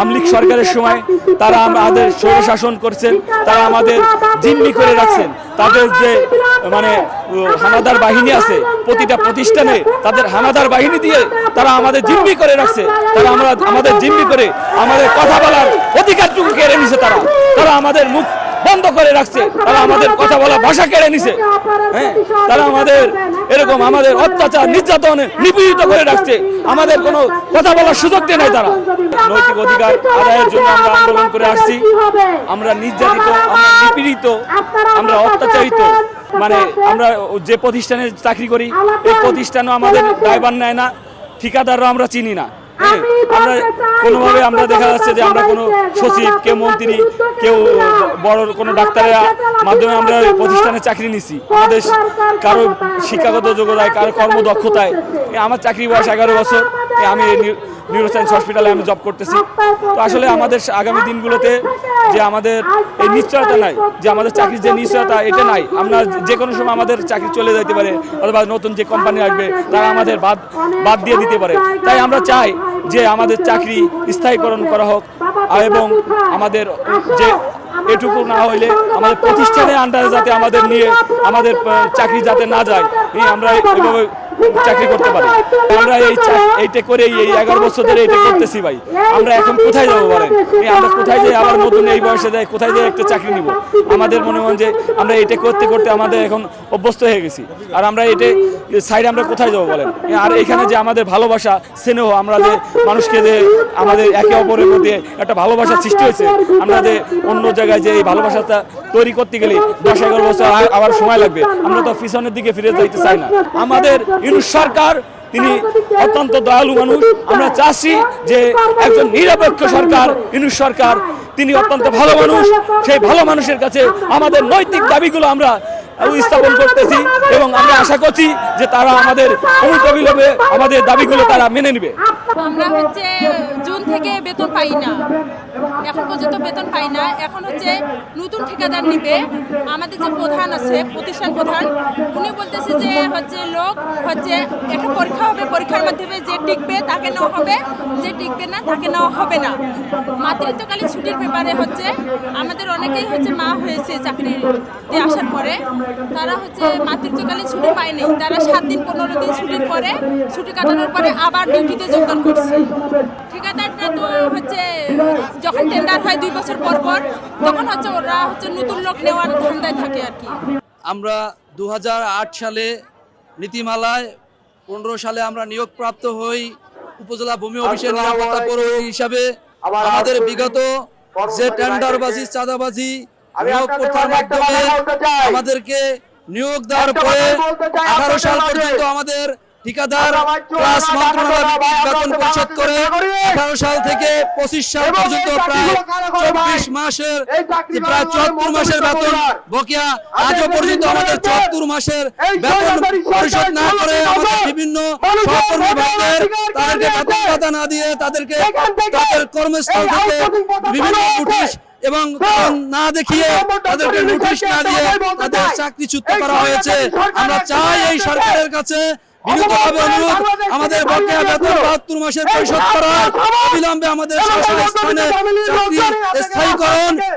আমলিক সরকারের সময় তারা আমাদের স্বৈরশাসন করছেন, তারা আমাদের জিম্মি করে রাখছেন। তাদের যে মানে হানাদার বাহিনী আছে, প্রতিটা প্রতিষ্ঠানে তাদের হানাদার বাহিনী দিয়ে তারা আমাদের জিম্মি করে রাখছে। তারা আমরা, আমাদের জিম্মি করে আমাদের কথা বলার অধিকারটুকু কেড়ে নিছে তারা। তারা আমাদের মুখ বন্ধ করে রাখছে তারা আমাদের কথা বলা ভাষা কেড়ে নিছে। হ্যাঁ তারা আমাদের এরকম আমাদের অত্যাচার নির্যাতনে নিপীড়িত করে রাখছে। আমাদের কোনো কথা বলার সুযোগ দেয় নাই তারা। নৈতিক অধিকার আদায়ের জন্য আমরা আন্দোলন করে আসছি। আমরা নির্যাতিত আমরা নিপীড়িত আমরা অত্যাচারিত। মানে আমরা যে প্রতিষ্ঠানে চাকরি করি এই প্রতিষ্ঠানও আমাদের দায়ভার নেয় না ঠিকাদাররা আমরা চিনি না। আমরা কোনোভাবে আমরা দেখা যাচ্ছে যে আমরা কোনো সচিব কেউ মন্ত্রী কেউ বড় কোনো ডাক্তারের মাধ্যমে আমরা প্রতিষ্ঠানে চাকরি নিছি। আমাদের কারও শিক্ষাগত যোগ্যতায় কারও কর্মদক্ষতায়। আমার চাকরি বয়স এগারো বছর আমি নিউরো সায়েন্স হসপিটালে আমি জব করতেছি। তো আসলে আমাদের আগামী দিনগুলোতে যে আমাদের এই নিশ্চয়তা নাই, যে আমাদের চাকরির যে নিশ্চয়তা, এটা নাই। আমরা যে কোনো সময় আমাদের চাকরি চলে যেতে পারে, অথবা নতুন যে কোম্পানি আসবে, তারা আমাদের বাদ বাদ দিয়ে দিতে পারে। তাই আমরা চাই যে আমাদের চাকরি স্থায়ীকরণ করা হোক এবং আমাদের যে এটুকু না হইলে আমাদের প্রতিষ্ঠানের আন্ডারে যাতে আমাদের নিয়ে, আমাদের চাকরি যাতে না যায়, এই আমরা এইভাবে চাকরি করতে পারি। আমরা এই এইটা করে এই এগারো বছর ধরে এইটা করতেছি ভাই। আমরা এখন কোথায় যাব বলেন? এই আমরা কোথায় যাই? আবার নতুন এই বয়সে যাই কোথায় যাই একটা চাকরি নিব? আমাদের মনে হয় যে আমরা এটা করতে করতে আমাদের এখন অভ্যস্ত হয়ে গেছি। আর আমরা এটা সাইড আমরা কোথায় যাব বলেন? আর এখানে যে আমাদের ভালোবাসা স্নেহ আমরা যে মানুষকে যে আমাদের একে অপরের মধ্যে একটা ভালোবাসা সৃষ্টি হয়েছে আমরা যে অন্য জায়গায় যে এই ভালোবাসাটা তৈরি করতে গেলে দশ এগারো বছর আবার সময় লাগবে আমরা তো পিছনের দিকে ফিরে যাইতে চাই না। আমাদের ইউনুস সরকার, তিনি অত্যন্ত দয়ালু মানুষ। আমরা চাষি যে একজন নিরপেক্ষ সরকার, ইউনুস সরকার, তিনি অত্যন্ত ভালো মানুষ। সেই ভালো মানুষের কাছে আমাদের নৈতিক দাবিগুলো আমরা স্থাপন করতেছি এবং আমরা আশা করছি যে তারা আমাদের অবিলম্বে আমাদের দাবিগুলো তারা মেনে নেবে। আমরা হচ্ছে জুন থেকে বেতন পাই না। এখন পর্যন্ত বেতন পাই না। এখন হচ্ছে নতুন ঠিকাদার নিবে। আমাদের যে প্রধান আছে, প্রতিষ্ঠান প্রধান, উনি বলতেছে যে হচ্ছে লোক হচ্ছে একটা পরীক্ষা হবে, পরীক্ষার মাধ্যমে যে টিকবে তাকে নেওয়া হবে, যে টিকবে না তাকে নেওয়া হবে না। মাতৃত্বকালীন ছুটির ব্যাপারে হচ্ছে আমাদের অনেকেই হচ্ছে মা হয়েছে চাকরিতে আসার পরে। তারা হচ্ছে মাতৃত্বকালীন ছুটি পায়নি। তারা সাত দিন, পনেরো দিন ছুটির পরে ছুটি কাটানোর পরে আবার ডিউটিতে যোগদান ঠিকাদারটা তো হচ্ছে যখন টেন্ডার হয় দুই বছর পর পর তখন হচ্ছে ওরা হচ্ছে নতুন লোক নেওয়ার ধান্দায় থাকে আর কি। আমরা দু সালে নীতিমালায় পনেরো সালে আমরা নিয়োগপ্রাপ্ত হই উপজেলা ভূমি অফিসের নিরাপত্তা পৌরহিত হিসাবে। আমাদের বিগত যে টেন্ডারবাজি চাঁদাবাজি নিয়োগ প্রথার মাধ্যমে আমাদেরকে নিয়োগ দেওয়ার পরে আঠারো সাল পর্যন্ত আমাদের ঠিকাদার প্লাস মন্ত্রণালয় বেতন পরিশোধ করে আঠারো সাল থেকে পঁচিশ সাল পর্যন্ত প্রায় চব্বিশ মাসের প্রায় চুয়াত্তর মাসের বেতন বকেয়া। আজও পর্যন্ত আমাদের চুয়াত্তর মাসের বেতন পরিশোধ না করে আমাদের বিভিন্ন সহকর্মী ভাইদের তাদেরকে বেতন ভাতা না দিয়ে তাদেরকে তাদের কর্মস্থল থেকে বিভিন্ন নোটিশ এবং না দেখিয়ে তাদেরকে নোটিশ না দিয়ে তাদের চাকরিচ্যুত করা হয়েছে। আমরা চাই এই সরকারের কাছে বিনীতভাবে অনুরোধ। আমাদের বকেয়া বেতন বাহাত্তর মাসের পরিশোধ করা বিলম্বে আমাদের শাসন স্থানে চাকরি স্থায়ীকরণ